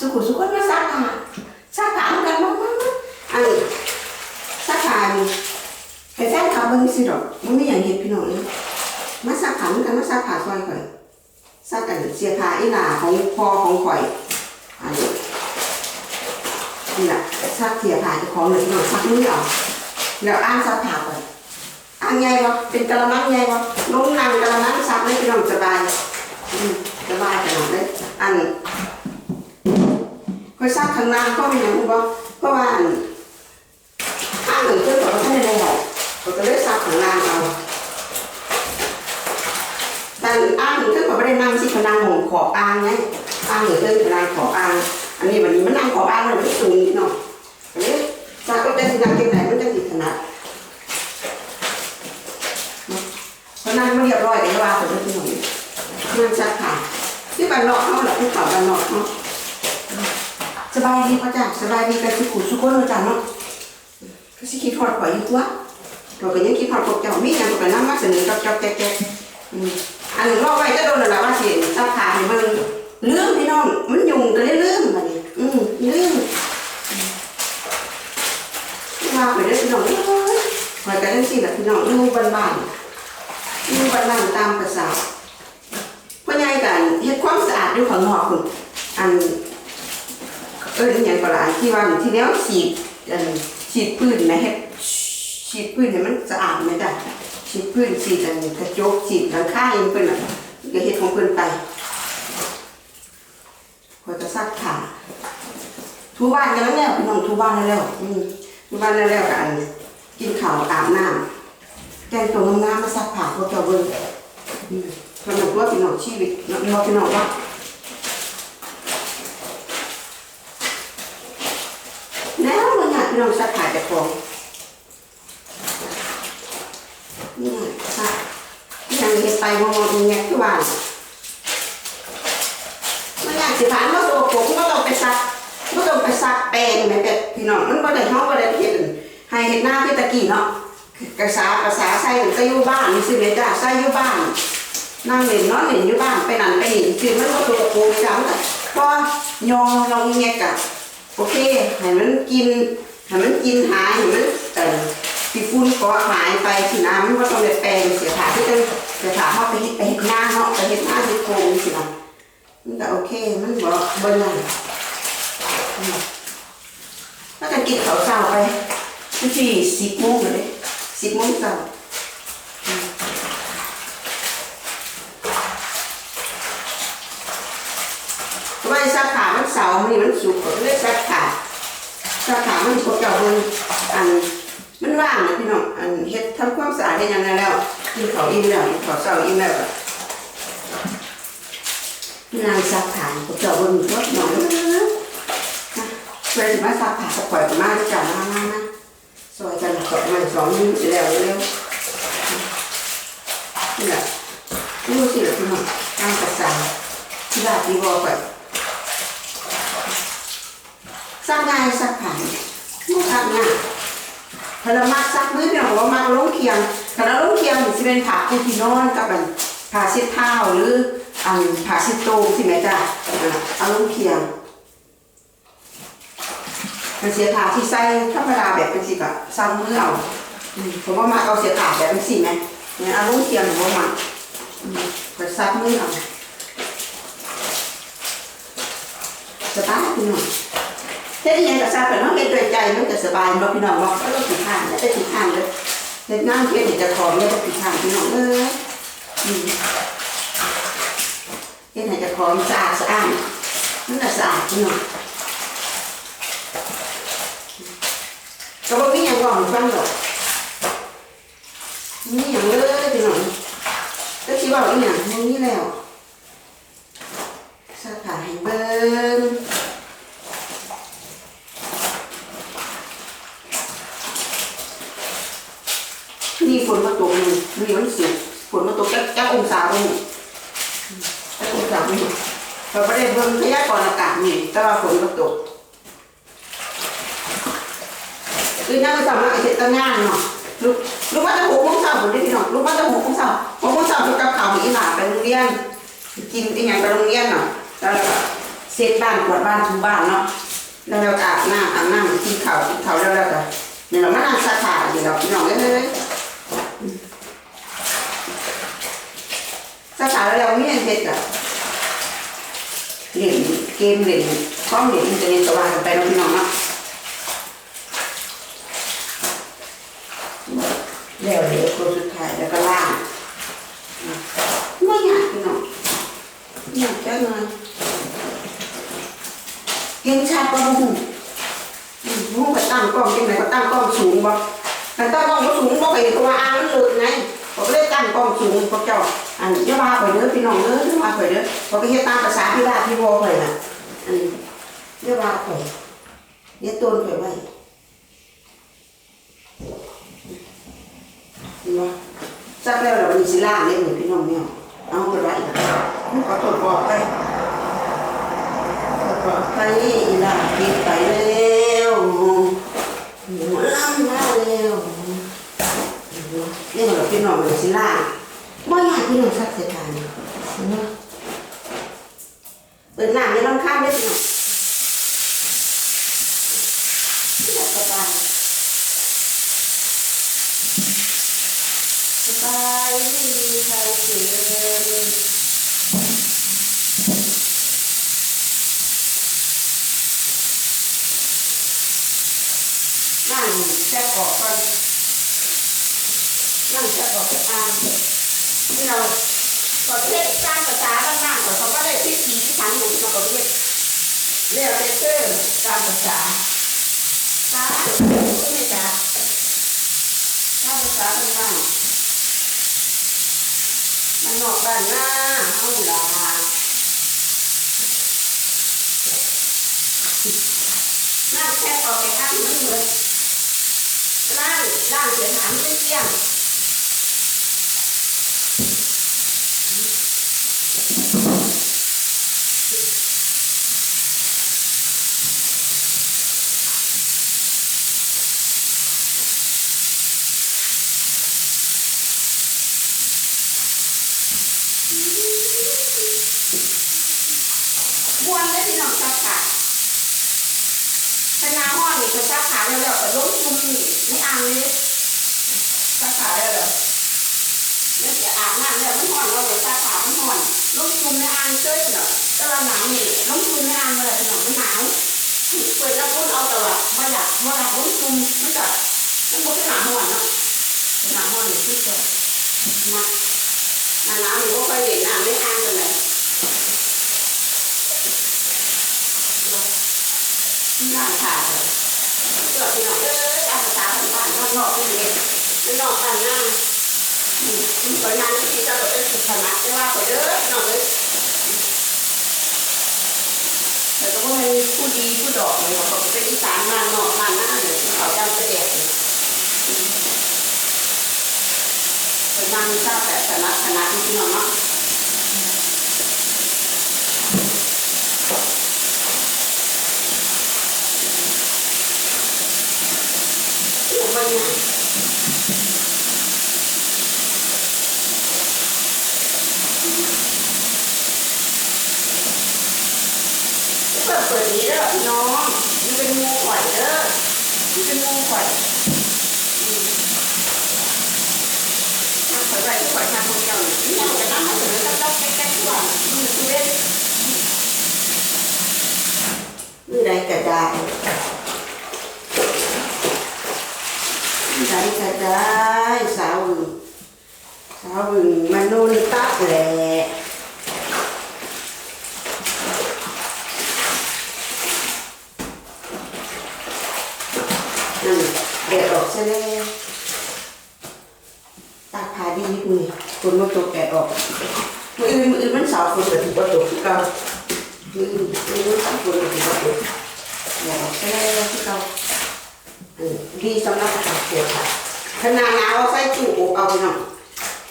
สุขุสุขคนมาซักผ้าซักผ้าเหมือนกันมั้งมั้งอันนี้ซักผ้านี่ให้แฟนเขาเบิ่งสิดอกมันไม่อย่างเห็นพี่น้องเลยมาซักผ้าเหมือนกันมาซักผ้าซอยข่อยซักกันเสียผ้าอีหลาของพ่อของข่อยอันนี้นี่แหละซักเสียผ้าจ้าของเลยพี่น้องซักมือเอาแล้วอ้างซักผ้าก่อนอ้างใหญ่บ่เป็นกะละมังใหญ่บ่ลงนั่งกะละมังซักเลยพี่น้องสบายอืมสบายขนาดเลยอัน คอยซักข้างล่างก็ไม่ยังบ่เพราะว่าข้างหนึ่งเพื่อนบอกว่าท่านได้แล้วผมก็เลยซักข้างล่างเอาแต่อ้างหนึ่งเพื่อนบอกไม่ได้นั่งสิเขานั่งหงขอบอ้างไงอ้างหนึ่งเพื่อนเขานั่งขอบอ้าง อันนี้วันนี้มันนั่งขอบอ้างมันไม่สูงนิดหน่อยก็เลยซักก็จะสินั่งที่ไหนมันจะติดขนาดเพราะนั่งไม่เรียบร้อยเลยว่าผมไม่ที่หน่อยนั่งซักผ้าที่บ้านนอกเขาแหละที่เขาบ้านนอกเนาะ สบายดีพ่อจ้ะสบายดีกันทุกคนทุกคนเลยจ้ะเนาะก็สิคิดฮอดข่อยอยู่ตัวเราก็ยังคิดฮอดพวกเจ้ามีหยังก็นำมาเสนอกับเจ้าแก่ๆอืมอันรอไว้จะโดนแล้วล่ะว่าสิสักขาให้เบิ่งลืมพี่น้องมันยุ่งก็เลยลืมบัดนี้อืมลืมมาไปเด้พี่น้องเอ้ยข่อยก็จังซี่แหละพี่น้องอยู่บ้านๆอยู่บ้านๆตามภาษาพ่อใหญ่กันเฮ็ดความสะอาดอยู่ข้างนอกพุ่นอัน อออย่างกว่าที่ว่าที่แล้วฉีดอันฉีดพื้นไหมเฮ็ดฉีดพื้นให้มันสะอาดไหมจ้ะฉีดพื้นฉีดอันกระจกฉีดหลังคาเองเพิ่นน่ะก็เฮ็ดของเพิ่นไปพอจะซักผ้าทูบ้านกันแล้วแล้วพี่น้องทูบ้านแล้วแล้วอืมทูบ้านแล้วแล้วกันกินข้าวอาบน้ำแต่งตัวงามๆมาซักผ้าพวกเจ้าเบิ่งอืมสำหรับว่าพี่น้องชีวิตนาะเนาะพี่น้องว่า แล้วมั น้องสักขายแต่ของนี่สักยังเห็ดไปมองๆเงี้ยทุกวันมันอยากสิผ่านมาตัวผมก็ต้องไปซักก็ต้องไปซักแปลงแม่แต่พี่น้องมันก็ได้ห้องก็ได้เห็ดให้เห็ดหน้าพี่ตะกี้เนาะกระสากระสาใส่ใส่อยู่บ้านนี่สิเลยจ้าใส่อยู่บ้านนั่งเล่นนอนเล่นอยู่บ้านไปนั่นไปนี่คือมันก็ตัวโกงจังแต่พอยองยองเงี้ยกับโอเคให้มันกิน ให้มันกินหายให้มันเอ่อที่ฝุ่นเกาะหายไปสิน้ำมันก็ต้องได้แปลงเสียขาที่ต้องเสียขาเข้าไปเฮ็ดไปเฮ็ดหน้าเนาะไปเฮ็ดหน้าที่โคงสินะมันก็โอเคมันบ่เบิ่นั่นอืมแล้วก็กินข้าวเช้าไปที่สิบโมงเลยสิบโมงเช้าอืมไว้สักขามันเสาร์มันนี่มันสุกก็เลยสักขา สาขามันพวกเจ้าเบิ่งอันมันว่างนะพี่น้องอันเฮ็ดทำความสะอาดได้ยังไงแล้วกินข้าวอิ่มแล้วกินข้าวเช้าอิ่มแล้วนางซักผ้าพวกเจ้าบิ่งรถหน่อยนะเพื่อสิมาซักผ้าสักข่อยมาจ้ะมามามาซอยกันข่อยมาสองนิ้วแล้วเร็วนี่แหละนี่สิล่ะพี่น้องตามภาษาที่บ้านที่บอกไป ซักง่ายซักผ่านไม่ซักง่ายถ้าเรามักซักมือเนี่ยเรามักลงเคียงถ้าเราลงเคียงมันจะเป็นผ้าปูที่นอนกับอันผ้าเช็ดเท้าหรืออันผ้าเช็ดโต๊ะที่ไหนจ้ะอ่าเอาลงเคียงมันเสียผ้าที่ใส่ธรรมดาแบบเป็นสิกะซักมือเอาผมว่ามาเอาเสียผ้าแบบเป็นสิไหมเนี่ยเอาลงเคียงผมว่ามาอืมก็ซักมือเอาสบายพี่น้อง เฮ็ดยังก็ทราบกันเนาะเฮ็ดด้วยใจมันก็สบายเนาะพี่น้องเนาะแล้วก็ผิดทางแล้วได้ผิดทางเลยเฮ็ดงานเฮ็ดจะของเนี่ยบ่ผิดทางพี่น้องเอ้ยอืมเฮ็ดให้จะขอสะอาดสะอาดมันน่ะสะอาดพี่น้องก็บ่มีหยังบอกให้ฟังดอกมีหยังเลยพี่น้องก็สิเว้าอีหยังบ่มีแล้วสักผ้าให้เบิ่ง นี่ฝนมาตกนี่นี่มันสุกฝนมาตกจักจัก องศาเลยจักองศาเลยเราไม่ได้เบิ่งพยากรณ์อากาศนี่แต่ว่าฝนมาตกคือนั่งไปทำงานเสร็จตั้งงานเนาะลูกลูกว่าจะหกโมงเช้าผมได้พี่น้องลูกว่าจะหกโมงเช้าหกโมงเช้าลูกกับข่าวมีหลานไปโรงเรียน กินอีหยังไปโรงเรียนเนาะแล้วก็เสร็จบ้านกวาดบ้านถูบ้านเนาะแล้วเราอาบน้ำอาบน้ำกินข้าวกินข้าวแล้วเราก็เดี๋ยเรามานั่งซักผ้าเดี๋ยวเราพี่น้องเอ้ย ซักผ้าแล้วเราไม่ยังเสร็จอะเล่นเกมเล่นข้อมเล่นอินเทอร์เน็ตก็ว่ากันไปเนาะพี่น้องเนาะแล้วเดี๋ยวตัวสุดท้ายแล้วก็ล่างไม่อยากพี่น้องอยากจะเลยเห็นชัดปะบุ้งบุ้งก็ตั้งกล้องยังไงก็ตั้งกล้องสูงบ่แต่ตั้งกล้องก็สูงบ่เคยตัวอ่างมันเลิกไงผมก็เลยตั้งกล้องสูงพวกเจ้า อันอย่าว่าข่อยเด้อพี่น้องเด้ออย่าว่าข่อยเด้อผมก็เฮ็ดตามภาษาที่ว่าที่พ่อข่อยน่ะอันนี้อย่าว่าข่อยเดี๋ยต้นข่อยไว้เห็นบ่จักแล้วเราเป็นสิล่างเล่นเหมือนพี่น้องเนี่ยเอาไปไว้อีกขอตรวจบอกไปตรวจบอกไปอีล่าปิดไปแล้วหัวล่ำมาแล้วนี่เราพี่น้องเป็นสิล่าง พี่น้องสักเสียทานเนาะเปิดหน้าไม่ต้องข้ามได้พี่น้องอยากสบายสบายไม่มีใครเสียเลยนั่งแช่กอกก่อนนั่งแช่กอกจะตาม ที่เราประเทศสร้างภาษาบ้างๆก่อนเขาก็ได้พิธีที่ทันอย่างที่เราประเทศเรียกเตเตอร์การภาษาสาธุไม่จ้าสร้างภาษาบ้างๆมันนอกบ้านหน้าเฮาล่ะน้ำแค่ออกไปข้างมันเหมือนร่างร่างเสียหายไม่เที่ยง บวนได้ที่น้องซักขาพนาห้องนี่ก็ซักขาแล้วแล้วล้มจุ่มนี่ไม่อ่างเลยซักขาแล้วเหรอแล้วจะอาบน้ำแล้วมันห่อนเราก็ซักขามันห่อนล้มจุ่มในอ่างเจ้ยเหรอแต่ว่าหนาวนี่ล้มจุ่มในอ่างเมื่อไหร่พี่น้องมันหนาวเปิดน้ำอุ่นเอาแตลอดไม่อยากไม่อยากล้มจุ่มมันก็มันบ่เป็นหนาวห่อนเนาะหนาวห่อนนี่ที่สุดนะห น้าหนาวนี่ก็ค่อยเห็นน้ำในอ่างกันเลยน่าขาดเลยเกิดที่นองเอ้ยอาภาษาบ้านบ้านนอกที่เรียนไม่นอกบ้านหน้าผลงานที่เจ้าเป็นสุขนักไม่ว่าไปเด้อนองเอ้ยแต่ก็ว่ามันผู้ดีผู้ดอกเลยเขาเป็นอีสานบ้านนอกบ้านหน้าเลยเขาจำเสด็จ เลยผลงานทราบแต่สาระคณะที่น้อเนาะ มันเนี่ยเปิดเปิดนี้เด้อพี่น้องมันเป็นงูข่อยเด้อมันเป็นงูข่อยอืมทางข่อยไว้ที่ข่อยทางคนเดียวนี่นี่เราจะนั่งให้เสนอตั้งแต่แก๊กๆทุกวันมันคือเล่น นี่ได้กระดาษสาวึงสาวึงมันนู่นตักแหละนั่นเด็ดออกซะแล้วตากผ้าดีมือคนมาตกแดดออกมืออื่นมืออื่นมันสาวคนเดือดถึงประตูคือเก่ามืออื่นมืออื่นสาวคนเดือดถึงประตูแดดออกซะแล้วคือเก่าอืมดีสำหรับอาหารเสียค่ะถ้านาหนาวเอาใส่ตู้อบเอาไปหน่อย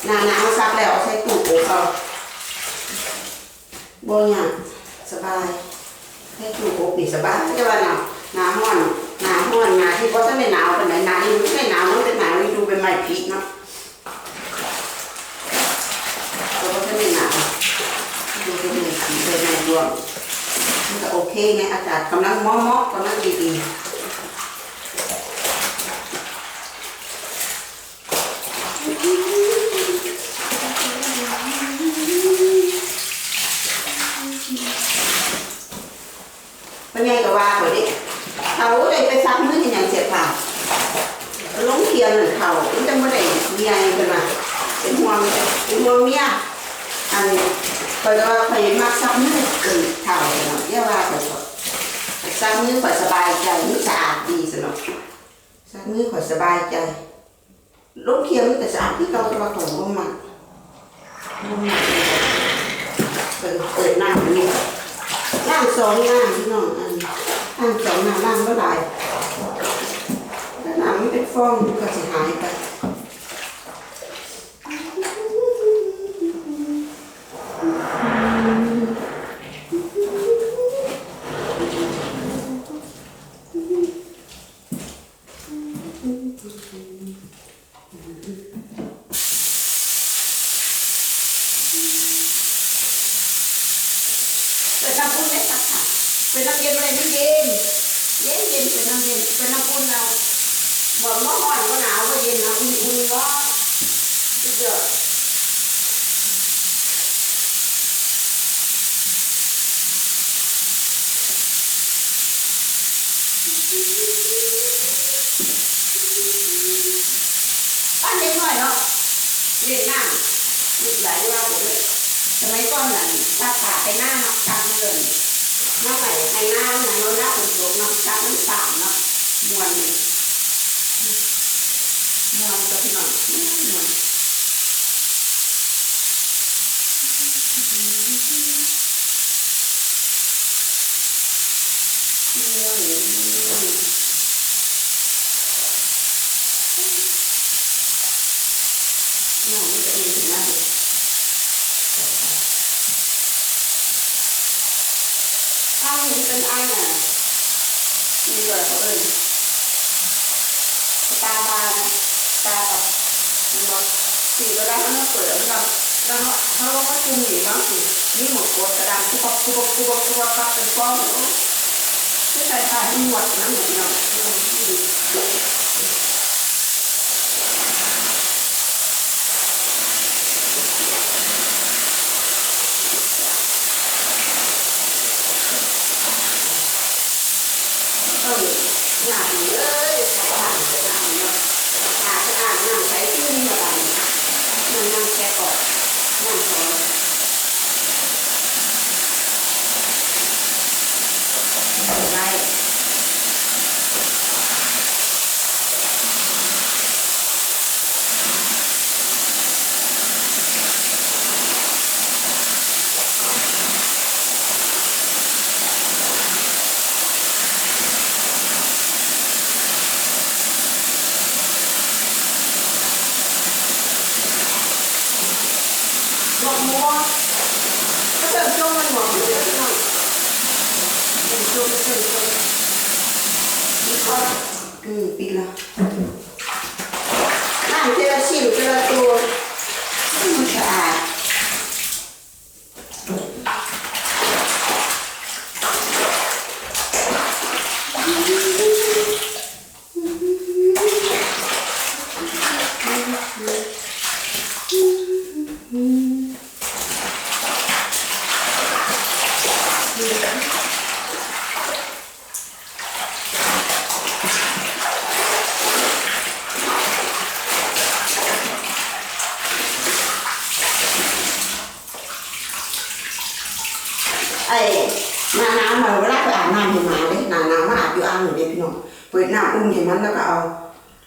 หนาหนาวซักแล้วเอาใส่ตู้อบเอาบ่ยากสบายใส่ตู้อบนี่สบายแต่ว่าหนาวหนาห้อนหนาห้อนหนาที่บ่ทันได้หนาวเปานใดหนานี่มันไม่หนาวมันเป็นหนาวนี่ดูเป็นไม้พริกเนาะก็บ่ทันได้หนาวดูเป็นไม้พริกเป็นไม้รว มมันก็ไงอากาศกำลังเหมาะกำลังดีๆเป็นไงก็ว่าไปดิเขาเลยไปซักมือที่ยังเสียผ่าลงเทียนหรือเขามันจะไม่ได้เมียเป็นมาเป็นห่วงเป็นห่วงเมียอันนี้คอยว่าคอยมักซักมือเกินเท่า ซักมือคอยสบายใจมือสะอาดดีสนุกซักมือคอยสบายใจลงเทียนมันแต่สะอาดที่เราตัวของบ่มักบ่มักเปิดเปิดหน้าอย่างนี้ล่างสองหน้าพี่น้องอันล่างสองหน้าล่างก็หลายถ้าหนังมันเป็นฟองมันก็จะหายไป เป็นน้ำอุ่นได้สักค่ะเป็นน้ำเย็นอะไรไม่เย็นเย็นเย็นเป็นน้ำเย็นเป็นน้ำอุ่นเราบอกว่าร้อนก็หนาวก็เย็นนะอุ่นอุ่นว่าสุดยอด สามเนาะมวนเลยมวนกับพี่น้องมวนน้องไม่จะเองถึงได้ตั้งนี้เป็นไอ้เนี่ย ดีกว่าเขาอื่นตาบานตาแบบมันบอกสีเวลาเขาเปิดแล้วเราเขาเขาก็จุ่มหนีน้องสีนี่หมดโกดกระดานคุบคุบคุบคุบครับเป็นก้อนหรือไม่ใช่ใช่ทั้งหมดนั่หมดเนาะ ต้นหนาเลยใส่หางใส่หางเนาะหาสะอาดน้ำใช้ตื้นมาบ้างมันน้ำแช่ก่อน คือปิดแล้วน้ำเจลชิ่วเจลตัว trung tầm trung đi con ừ bị là làm cho nó xỉu cho nó tua không sợ ai mà nào mà lát phải add nam thì mà đấy nào nào mà add vô ăn rồi đấy พี่น้องเปิดน้ำอุ่นให้มันแล้วก็เอา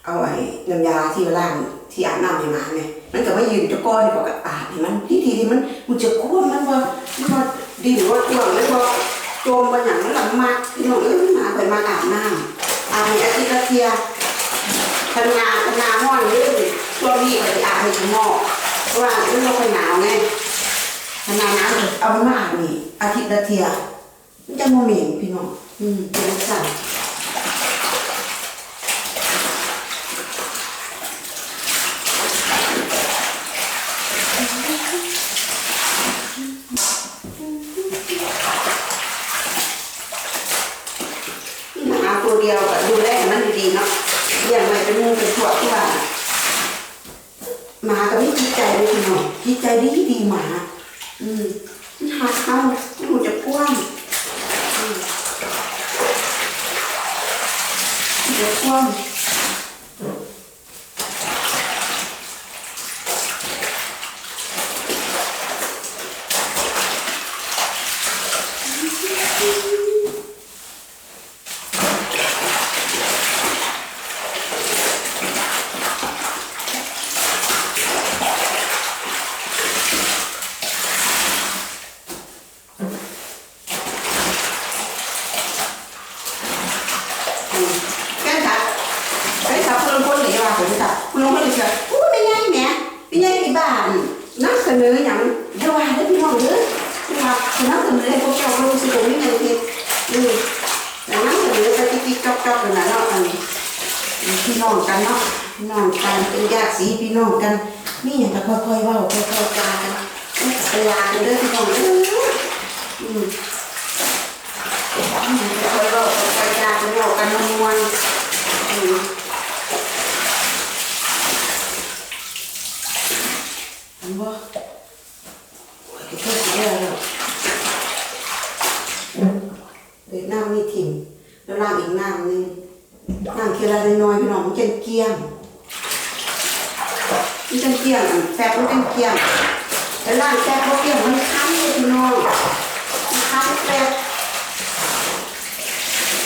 เอาไอ้น้ำยาที่ล้างที่อาบน้ำให้หมาเนี่ยมันก็มายืนจะ ก้อนก็อาบให้มันที่ทีมันมันจะควบมันว่ามันว่าดีหรือว่าตัวหรือว่าโจมบางอย่างมันลำมากพี่น้องเอ้ยมาไปมาอาบน้ำอาบให้อาทิตย์ละเทียทำงานทำงานห้อนเรื่องช่วงนี้ก็จะอาบให้ข้างนอกเพราะว่ามันไม่ค่อยหนาวไงขนาดนั้นเอามาอาบนี่อาทิตย์ละเทียมันจะโมเหม็นพี่น้องอืมเป็นสั่ นเลยพี่น้อยจิตใจดีดีหมา อืมมันหักเข้ามันหูจะพ่วงอือจะก้วง แค่ค่ะไอ้สาวคนคนหรือว่าผมค่ะคุณลุงคนหรือว่าอู้ไม่ง่ายแหมไม่ง่ายที่บ้านนักเสนออย่างเดี๋ยวว่าได้พี่น้องเด้อคือว่านักเสนอให้พวกเจ้ารู้สึกว่าไม่ง่ายที่อืมแต่นักเสนอก็ติ๊กๆจ๊อกๆกันนะเนาะอันนี้ พี่น้องกันเนาะพี่น้องกันเป็นญาติสีพี่น้องกันนี่อย่างก็ค่อยๆว้าค่อยๆจากันเวลากันเด้อพี่น้องเด้ออืมค่อยบอกคอยๆจากันบอกกันมวนอืมเห็นบ่โอ้ยก็เพิ่งสิได้แล้วเด็กน้ำมีถิ่มแล้วล้างอีกน้ำหนึง ล้างเคียละน้อยพี่น้องมันจะเกลี้ยงมันจะเกลี้ยงอันแฟบมันจะเกลี้ยงแล้วล้างแฟบบ่เกลี้ยงมันค้ำเลยพี่น้องมันค้ำแฟบ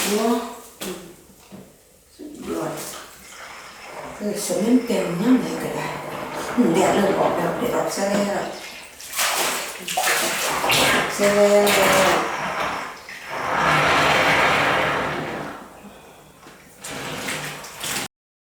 โอ้สุดยอดเออสมันเป็มนยังไงก็ได้อืมแดดเริ่มออกแล้วแดดออกซะแล้วซะแล้ว